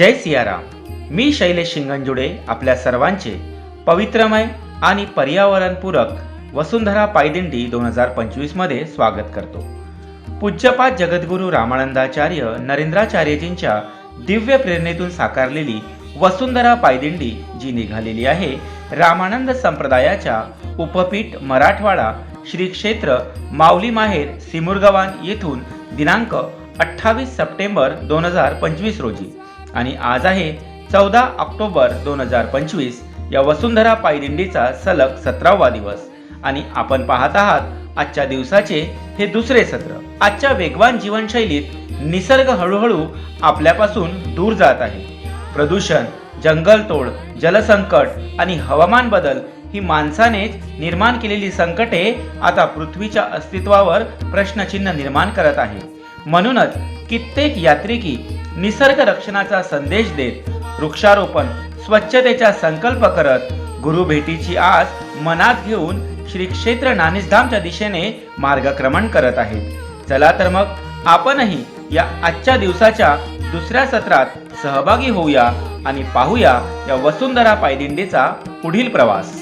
जय सियाराम. मी शैलेश शिंगणजुडे आपल्या सर्वांचे पवित्रमय आणि पर्यावरणपूरक वसुंधरा पायदिंडी दोन हजार पंचवीसमध्ये स्वागत करतो. पूज्यपाद जगद्गुरू रामानंदाचार्य नरेंद्राचार्यजींच्या दिव्य प्रेरणेतून साकारलेली वसुंधरा पायदिंडी जी निघालेली आहे रामानंद संप्रदायाच्या उपपीठ मराठवाडा श्री क्षेत्र माऊली माहेर सिमुरगवान येथून दिनांक अठ्ठावीस सप्टेंबर दोन हजार पंचवीस रोजी. आणि आज आहे चौदा ऑक्टोबर दोन हजार पंचवीस. या वसुंधरा पायदिंडीचा सलग सतरावा दिवस. आणि आपण पाहत आहात आजच्या दिवसाचे हे दुसरे सत्र. आजच्या वेगवान जीवनशैलीत निसर्ग हळूहळू आपल्यापासून दूर जात आहे. प्रदूषण जंगलतोड जलसंकट आणि हवामान बदल ही माणसानेच निर्माण केलेली संकटे आता पृथ्वीच्या अस्तित्वावर प्रश्नचिन्ह निर्माण करत आहे. म्हणूनच कित्येक यात्रिकी निसर्ग रक्षणाचा संदेश देत वृक्षारोपण स्वच्छतेचा संकल्प करत गुरु भेटीची आस मनात घेऊन श्री क्षेत्र नानिसधामच्या दिशेने मार्गक्रमण करत आहेत. चला तर मग आपणही या आजच्या दिवसाच्या दुसऱ्या सत्रात सहभागी होऊया आणि पाहूया या वसुंधरा पायदिंडीचा पुढील प्रवास.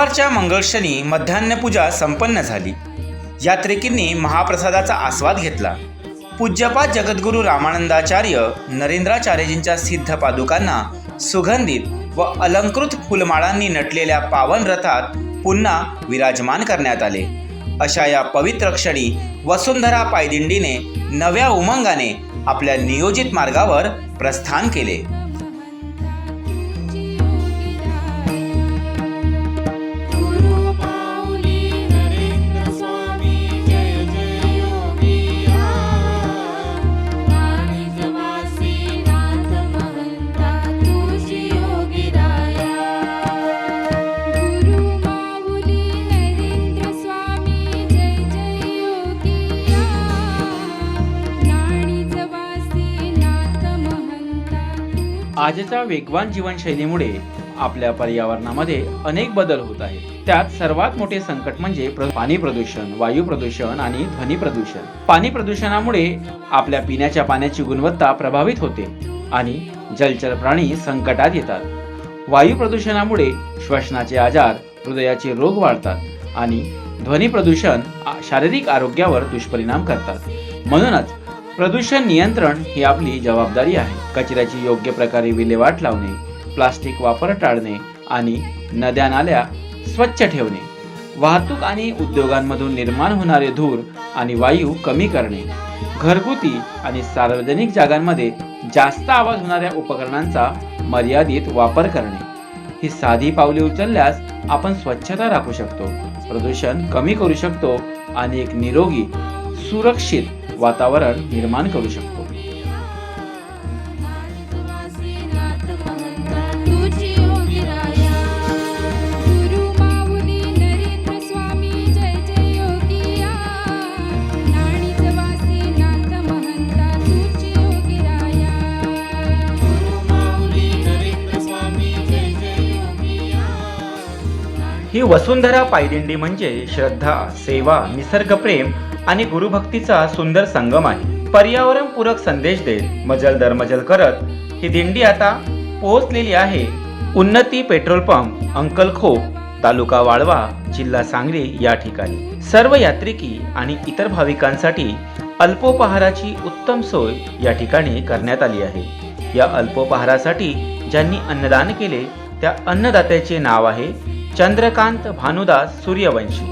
दुपारच्या मंगळक्षणी मध्यान्हपूजा संपन्न झाली. यात्रिकींनी महाप्रसादाचा आस्वाद घेतला. पूज्यपाद जगद्गुरू रामानंदाचार्य नरेंद्राचार्यजींच्या सिद्ध पादुकांना सुगंधित व अलंकृत फुलमाळांनी नटलेल्या पावन रथात पुन्हा विराजमान करण्यात आले. अशा या पवित्र क्षणी वसुंधरा पायदिंडीने नव्या उमंगाने आपल्या नियोजित मार्गावर प्रस्थान केले. आजच्या वेगवान जीवनशैलीमुळे आपल्या पर्यावरणामध्ये अनेक बदल होत आहेत. त्यात सर्वात मोठे संकट म्हणजे पाणी प्रदूषण वायू प्रदूषण आणि ध्वनी प्रदूषण. पाणी प्रदूषणामुळे आपल्या पिण्याच्या पाण्याची गुणवत्ता प्रभावित होते आणि जलचर प्राणी संकटात येतात. वायू प्रदूषणामुळे श्वसनाचे आजार हृदयाचे रोग वाढतात आणि ध्वनी प्रदूषण शारीरिक आरोग्यावर दुष्परिणाम करतात. म्हणूनच प्रदूषण नियंत्रण ही आपली जबाबदारी आहे. कचऱ्याची योग्य प्रकारे विल्हेवाट लावणे प्लास्टिक वापर टाळणे आणि नद्या नाल्या स्वच्छ ठेवणे. वाहतूक आणि उद्योगांमधून निर्माण होणारे धूर आणि वायू कमी करणे. घरगुती आणि सार्वजनिक जागांमध्ये जास्त आवाज होणाऱ्या उपकरणांचा मर्यादित वापर करणे. ही साधी पावले उचलल्यास आपण स्वच्छता राखू शकतो प्रदूषण कमी करू शकतो आणि एक निरोगी सुरक्षित वातावरण निर्माण करू शकतो. ही वसुंधरा पायदिंडी म्हणजे श्रद्धा सेवा निसर्गप्रेम आणि गुरुभक्तीचा सुंदर संगम आहे. पर्यावरण पूरक संदेश देत मजल दर मजल करत ही दिंडी आता पोहोचलेली आहे. उन्नती पेट्रोल पंप अंकलखोप तालुका वाळवा जिल्हा सांगली या ठिकाणी. सर्व यात्रिकी आणि इतर भाविकांसाठी अल्पोपहाराची उत्तम सोय या ठिकाणी करण्यात आली आहे. या अल्पोपहारासाठी ज्यांनी अन्नदान केले त्या अन्नदात्याचे नाव आहे चंद्रकांत भानुदास सूर्यवंशी.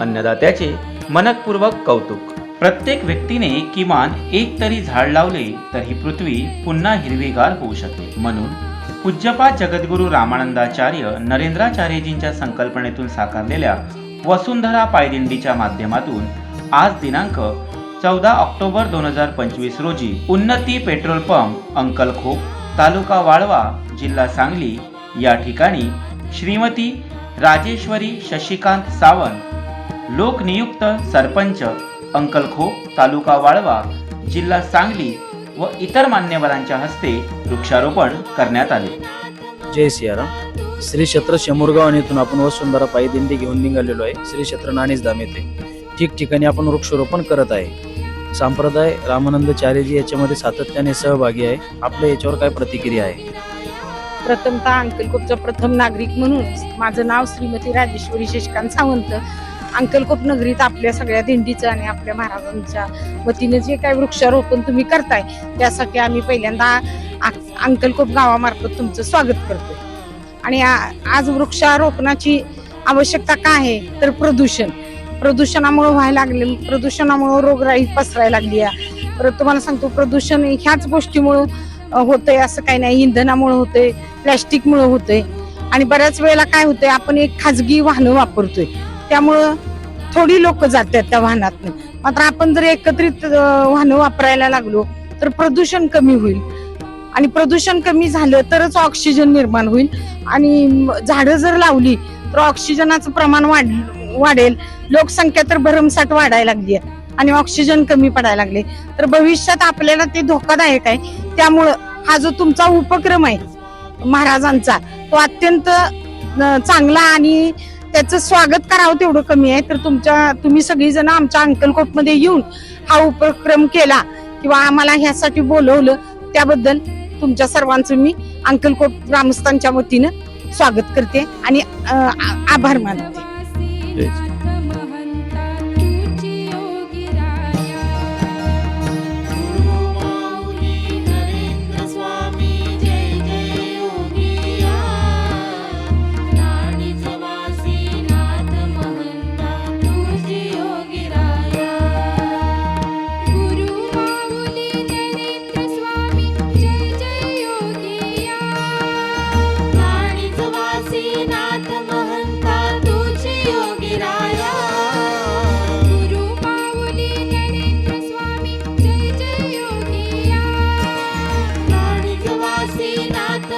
अन्नदात्याचे मनकपूर्वक कौतुक. प्रत्येक व्यक्तीने किमान एक तरी झाड लावले तर ही पृथ्वी पुन्हा हिरवीगार होऊ शकते. म्हणून पूज्यपा जगद्गुरू रामानंदाचार्य नरेंद्राचार्यजींच्या संकल्पनेतून साकारलेल्या वसुंधरा पायदिंडीच्या माध्यमातून आज दिनांक चौदा ऑक्टोबर दोन हजार पंचवीस रोजी उन्नती पेट्रोल पंप अंकलखोप तालुका वाळवा जिल्हा सांगली या ठिकाणी श्रीमती राजेश्वरी शशिकांत सावंत लोकनियुक्त सरपंच अंकलखो तालुका वाळवा जिल्हा सांगली व इतर मान्यवरांच्या हस्ते वृक्षारोपण करण्यात आले. जय सियाराम. श्री क्षेत्र शंभरगाव इथून आपण वसुंधरा पायी दिंडी घेऊन निघालेलो आहे. श्री क्षेत्र नाणीच धाम येथे. ठिकठिकाणी आपण वृक्षारोपण करत आहे. संप्रदाय रामानंदचार्यजी याच्यामध्ये सातत्याने सहभागी आहे. आपल्या याच्यावर काय प्रतिक्रिया आहे? प्रथमतः अंकलकोपचा प्रथम नागरिक म्हणून. माझं नाव श्रीमती राजेश्वरी शशिकांत सावंत. अंकलकोप नगरीत आपल्या सगळ्या दिंडीचं आणि आपल्या महाराजांच्या वतीने जे काही वृक्षारोपण तुम्ही करताय त्यासाठी आम्ही पहिल्यांदा आ- अंकलकोप गावामार्फत तुमचं स्वागत करतोय. आणि आज वृक्षारोपणाची आवश्यकता काय आहे? तर प्रदूषण. प्रदूषणामुळे व्हायला लागले प्रदूषणामुळे रोगराई पसरायला लागली आहे. परत तुम्हाला सांगतो प्रदूषण ह्याच गोष्टीमुळं होतंय असं काही नाही. इंधनामुळे होतंय प्लॅस्टिकमुळे होतंय. आणि बऱ्याच वेळेला काय होतंय आपण एक खाजगी वाहनं वापरतोय. त्यामुळं थोडी लोक जातात त्या वाहनातनं. मात्र आपण जर एकत्रित वाहनं वापरायला लागलो तर प्रदूषण कमी होईल. आणि प्रदूषण कमी झालं तरच ऑक्सिजन निर्माण होईल. आणि झाडं जर लावली तर ऑक्सिजनाचं प्रमाण वाढ वाढेल. लोकसंख्या तर भरमसाठ वाढायला लागली आहे. आणि ऑक्सिजन कमी पडायला लागले. तर भविष्यात आपल्याला ते धोकादायक आहे. त्यामुळं हा जो तुमचा उपक्रम आहे महाराजांचा तो अत्यंत चांगला आणि त्याचं स्वागत करावं तेवढं कमी आहे. तर तुमच्या तुम्ही सगळीजण आमच्या अंकलकोटमध्ये येऊन हा उपक्रम केला किंवा आम्हाला ह्यासाठी बोलवलं त्याबद्दल तुमच्या सर्वांचं मी अंकलकोट ग्रामस्थांच्या वतीनं स्वागत करते आणि आ- आभार मानते.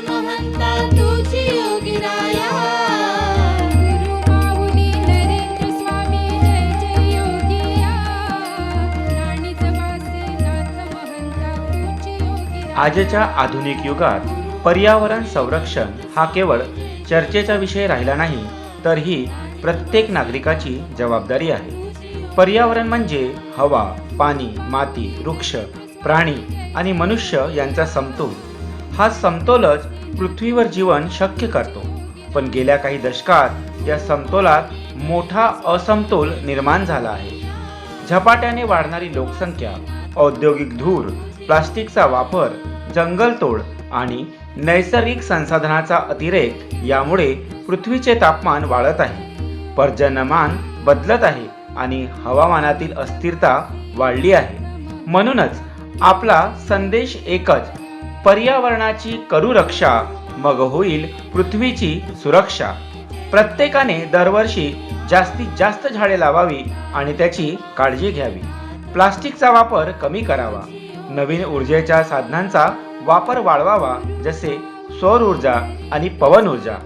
महंता तुझी योगिराया गुरु माऊली नरेंद्र स्वामी जय जय योगिया नाथ महंता तुझी योगिराया आजच्या आधुनिक युगात पर्यावरण संरक्षण हा केवळ चर्चेचा विषय राहिला नाही तर ही प्रत्येक नागरिकाची जबाबदारी आहे. पर्यावरण म्हणजे हवा पाणी माती वृक्ष प्राणी आणि मनुष्य यांचा समतोल. हा समतोलच पृथ्वीवर जीवन शक्य करतो. पण गेल्या काही दशकात या समतोलात मोठा असमतोल निर्माण झाला आहे. झपाट्याने वाढणारी लोकसंख्या औद्योगिक धूर प्लास्टिकचा वापर जंगलतोड आणि नैसर्गिक संसाधनाचा अतिरेक यामुळे पृथ्वीचे तापमान वाढत आहे. पर्जन्यमान बदलत आहे आणि हवामानातील अस्थिरता वाढली आहे. म्हणूनच आपला संदेश एकच पर्यावरणाची करू रक्षा मग होईल पृथ्वीची सुरक्षा. प्रत्येकाने दरवर्षी जास्तीत जास्त झाडे लावावी आणि त्याची काळजी घ्यावी. प्लास्टिकचा वापर कमी करावा. नवीन ऊर्जेच्या साधनांचा वापर वाढवावा जसे सौर ऊर्जा आणि पवन ऊर्जा.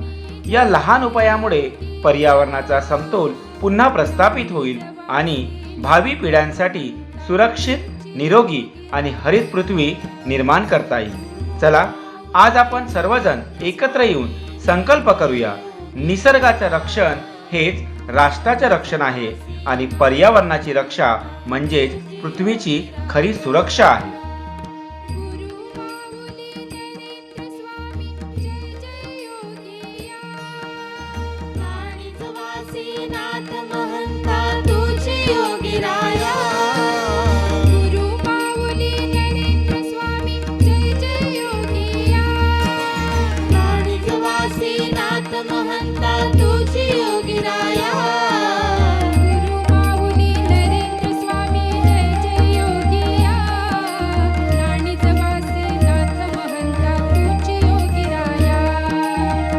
या लहान उपायामुळे पर्यावरणाचा समतोल पुन्हा प्रस्थापित होईल आणि भावी पिढ्यांसाठी सुरक्षित निरोगी आणि हरित पृथ्वी निर्माण करता येईल. चला आज आपण सर्वजण एकत्र येऊन संकल्प करूया. निसर्गाचं रक्षण हेच राष्ट्राचं रक्षण आहे आणि पर्यावरणाची रक्षा म्हणजेच पृथ्वीची खरी सुरक्षा आहे. महंता तुझी योगिराया गुरु माऊली नरेंद्र स्वामी जय जय योगिया नाथ महंता तुझी योगिराया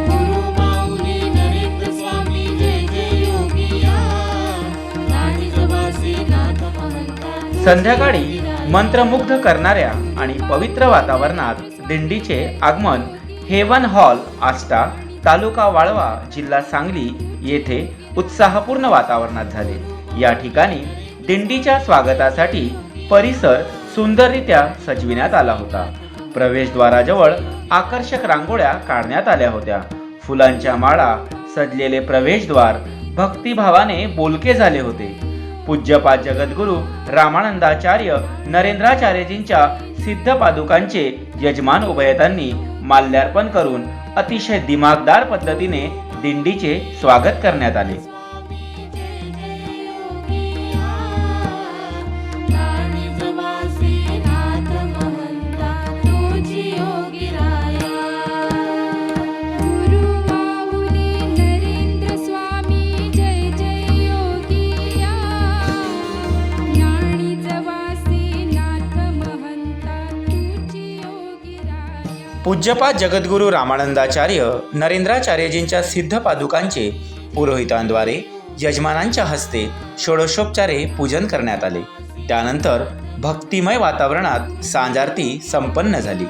गुरु माऊली नरेंद्र स्वामी जय जय योगिया नाथ महंता संध्याकाळी मंत्रमुग्ध करणाऱ्या आणि पवित्र वातावरणात दिंडीचे आगमन हेवन हॉल आस्टा तालुका वाळवा जिल्हा सांगली येथे उत्साहपूर्ण वातावरणात झाले. या ठिकाणी दिंडीच्या स्वागतासाठी परिसर सुंदररित्या सजविण्यात आला होता. प्रवेशद्वाराजवळ आकर्षक रांगोळ्या काढण्यात आल्या होत्या. फुलांच्या माळा सजलेले प्रवेशद्वार भक्तिभावाने बोलके झाले होते. पूज्यपाद जगद्गुरु रामानंदाचार्य नरेंद्राचार्यजींच्या सिद्ध पादुकांचे यजमान उभयतांनी माल्यार्पण करून अतिशय दिमागदार पद्धतीने दिंडीचे स्वागत करण्यात आले. पूज्यपा जगद्गुरू जगद्गुरु रामानंदाचार्य नरेंद्राचार्यजींच्या सिद्ध पादुकांचे पुरोहितांद्वारे यजमानांच्या हस्ते षोडशोपचारे पूजन करण्यात आले. त्यानंतर भक्तिमय वातावरणात सांजारती संपन्न झाली.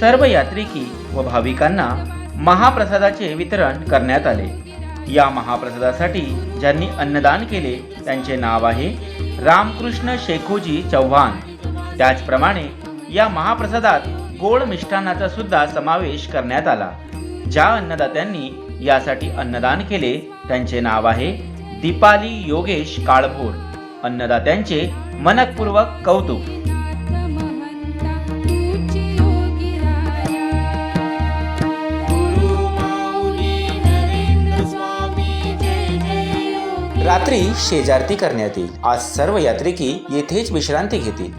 सर्व यात्रिकी व भाविकांना महाप्रसादाचे वितरण करण्यात आले. या महाप्रसादासाठी ज्यांनी अन्नदान केले त्यांचे नाव आहे रामकृष्ण शेखोजी चव्हाण. त्याचप्रमाणे या महाप्रसादात गोड मिष्टान्नाचा सुद्धा समावेश करण्यात आला. ज्या अन्नदात्यांनी यासाठी अन्नदान केले त्यांचे नाव आहे दीपाली योगेश काळभोर. अन्नदात्यांचे मनकपूर्वक कौतुक. रात्री शेजारती करण्यात येईल. आज सर्व यात्रिकी येथेच विश्रांती घेतील.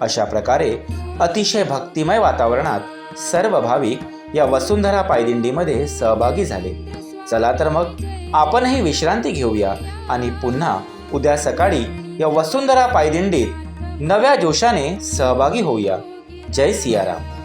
अशा प्रकारे अतिशय भक्तिमय वातावरणात सर्व भाविक या वसुंधरा पायदिंडीमध्ये सहभागी झाले. चला तर मग आपणही विश्रांती घेऊया आणि पुन्हा उद्या सकाळी या वसुंधरा पायदिंडीत नव्या जोशाने सहभागी होऊया. जय सियाराम.